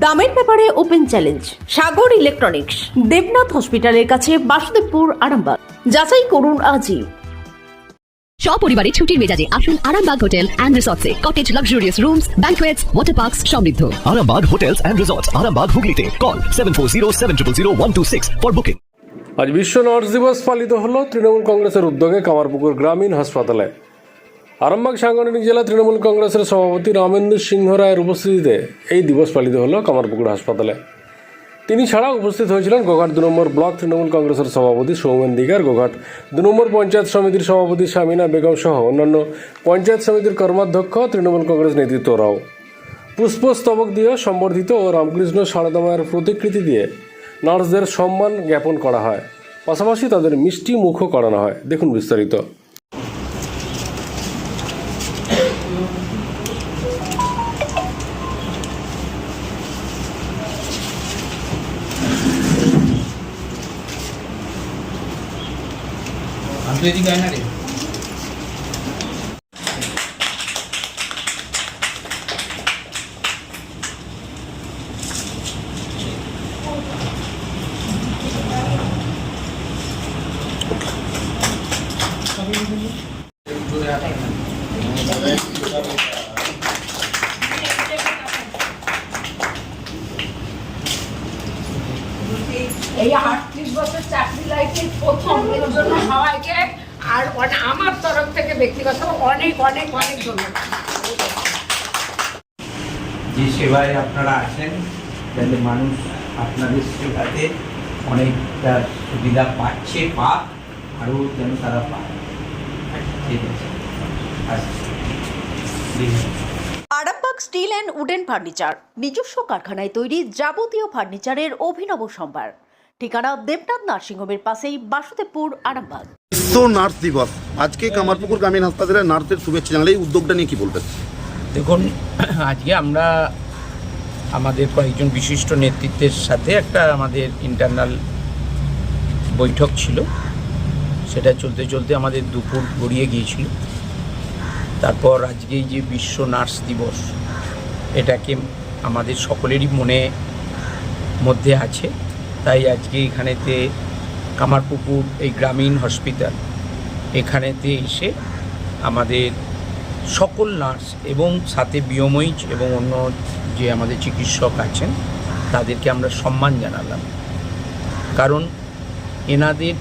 দামের ব্যাপারে open challenge Sagar electronics Debnath হসপিটালের কাছে বাসুদেবপুর আরামবাগ। যাচাই করুন আজই। সপরিবারে ছুটির মেজাজে আসুন Arambagh hotel and রিসর্টসে। Cottage luxurious rooms banquets water parks সমৃদ্ধ। Arambag Hotels and Resorts, Arambag Hooghly Call 740 for booking. আজ বিশ্ব নার্স দিবস পালিত হলো তৃণমূল কংগ্রেসের উদ্যোগে কামারপুকুর গ্রামীণ হাসপাতালে। আরামবাগ সাংগঠনিক জেলা তৃণমূল কংগ্রেসের সভাপতি রামেন্দ্র সিংহ রায়ের উপস্থিতিতে এই দিবস পালিত হলো কামারপুকুর হাসপাতালে। তিনি ছাড়াও উপস্থিত হয়েছিলেন গোঘাট দু নম্বর ব্লক তৃণমূল কংগ্রেসের সভাপতি সৌমেন দিগার, গোঘাট দু নম্বর পঞ্চায়েত সমিতির সভাপতি শামিনা বেগম সহ অন্যান্য পঞ্চায়েত সমিতির কর্মাধ্যক্ষ তৃণমূল কংগ্রেস নেতৃত্বরাও। পুষ্পস্তবক দিয়ে সম্বর্ধিত ও রামকৃষ্ণ সারদামায়ের প্রতিকৃতি দিয়ে নার্সদের সম্মান জ্ঞাপন করা হয়। পাশাপাশি তাদের মিষ্টি মুখও করানো হয়। দেখুন বিস্তারিত। আমি তো এদিকে আয় না রে এই আটত্রিশ বছর চাকরি লাইফে প্রথম এর জন্য সবাইকে আর আমার তরফ থেকে ব্যক্তিগত অনেক অনেক অনেক ধন্যবাদ। যে সেবায় আপনারা আছেন যাতে মানুষ আপনাদের সেবাতে অনেকটা সুবিধা পাচ্ছে পাক আরও যেন তারা পায় ঠিক আছে। Arambagh steel and wooden furniture নিজস্ব কারখানায় তৈরি যাবতীয় ফার্নিচারের অভিনব সম্ভার। ঠিকানা দেবনাথ নার্সিংহোমের পাশেই বাসুদেবপুর আরামবাগ। নার্স দিবস। আজকে কামারপুকুর গ্রামীণ হাসপাতালে নার্সদের শুভেচ্ছা জানালে এই উদ্যোগটা নিয়ে কি বলবেন? দেখুন, আজকে আমরা আমাদের কয়েকজন বিশিষ্ট নেতৃত্বের সাথে একটা আমাদের ইন্টারনাল বৈঠক ছিল। সেটা চলতে চলতে আমাদের দুপুর গড়িয়ে গিয়েছিল। তারপর আজকে এই যে বিশ্ব নার্স দিবস, এটাকে আমাদের সকলেরই মনে, মধ্যে আছে। তাই আজকে এখানেতে কামারপুকুর এই গ্রামীণ হসপিটাল এখানেতে এসে আমাদের সকল নার্স এবং সাথে বিয়মইচ এবং অন্য যে আমাদের চিকিৎসক আছেন, তাদেরকে আমরা সম্মান জানালাম। কারণ এনাদের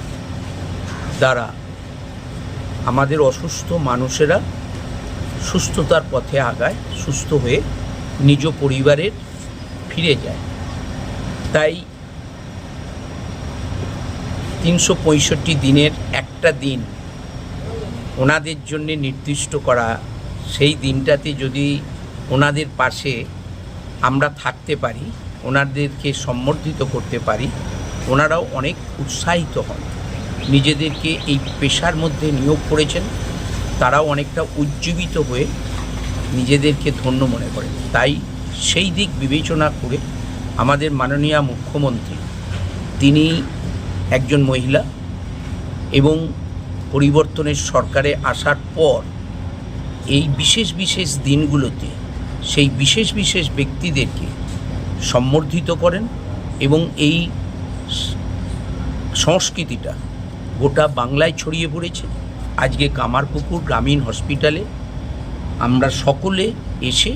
দ্বারা আমাদের অসুস্থ মানুষেরা সুস্থতার পথে আগায়, সুস্থ হয়ে নিজ পরিবারের ফিরে যায়। তাই তিনশো পঁয়ষট্টি দিনের একটা দিন ওনাদের জন্য নির্দিষ্ট করা, সেই দিনটাতে যদি ওনাদের পাশে আমরা থাকতে পারি, ওনাদেরকে সম্বর্ধিত করতে পারি, ওনারাও অনেক উৎসাহিত হন। নিজেদেরকে এই পেশার মধ্যে নিয়োগ করেছেন, তারাও অনেকটা উজ্জীবিত হয়ে নিজেদেরকে ধন্য মনে করেন। তাই সেই দিক বিবেচনা করে আমাদের মাননীয় মুখ্যমন্ত্রী, তিনি একজন মহিলা এবং পরিবর্তনের সরকারে আসার পর এই বিশেষ বিশেষ দিনগুলোতে সেই বিশেষ বিশেষ ব্যক্তিদেরকে সম্বর্ধিত করেন এবং এই সংস্কৃতিটা গোটা বাংলায় ছড়িয়ে পড়েছে। আজকে কামারপুকুর গ্রামীণ হসপিটালে আমরা সকলে এসে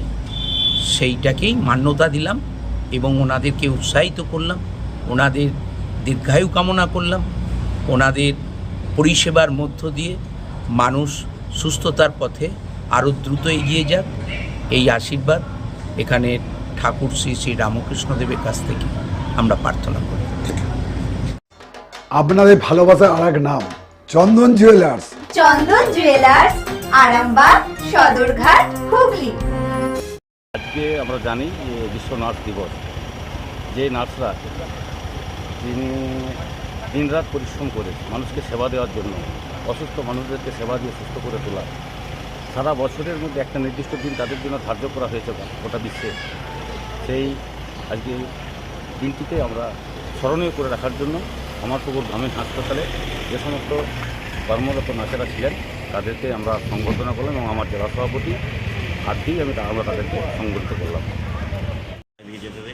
সেইটাকেই মান্যতা দিলাম এবং ওনাদেরকে উৎসাহিত করলাম, ওনাদের দীর্ঘায়ু কামনা করলাম, ওনাদের পরিষেবার মধ্য দিয়ে মানুষ সুস্থতার পথে আরও দ্রুত এগিয়ে যাক। এই আশীর্বাদ এখানে ঠাকুর শ্রী শ্রী রামকৃষ্ণদেবের কাছ থেকে আমরা প্রার্থনা করি। আপনাদের ভালোবাসার আর এক নাম চন্দন জুয়েলার্স। চন্দন জুয়েলার্স আরামবাগ সদরঘাট হুগলি। আজকে আমরা জানি যে বিশ্ব নার্স দিবস যে নার্সরা যিনি দিনরাত পরিশ্রম করে মানুষকে সেবা দেওয়ার জন্য, অসুস্থ মানুষদেরকে সেবা দিয়ে সুস্থ করে তোলা। সারা বছরের মধ্যে একটা নির্দিষ্ট দিন তাদের জন্য ধার্য করা হয়েছে গোটা বিশ্বে। সেই আজকে দিনটিতে আমরা স্মরণীয় করে রাখার জন্য আমার পুকুর গ্রামীণ হাসপাতালে যে সমস্ত কর্মরত নার্সেরা ছিলেন, তাদেরকে আমরা সংবর্ধনা করলাম এবং আমার জেলা সভাপতি হাত দিয়েই আমি আমরা তাদেরকে সংগঠিত করলাম এগিয়ে যেতে হবে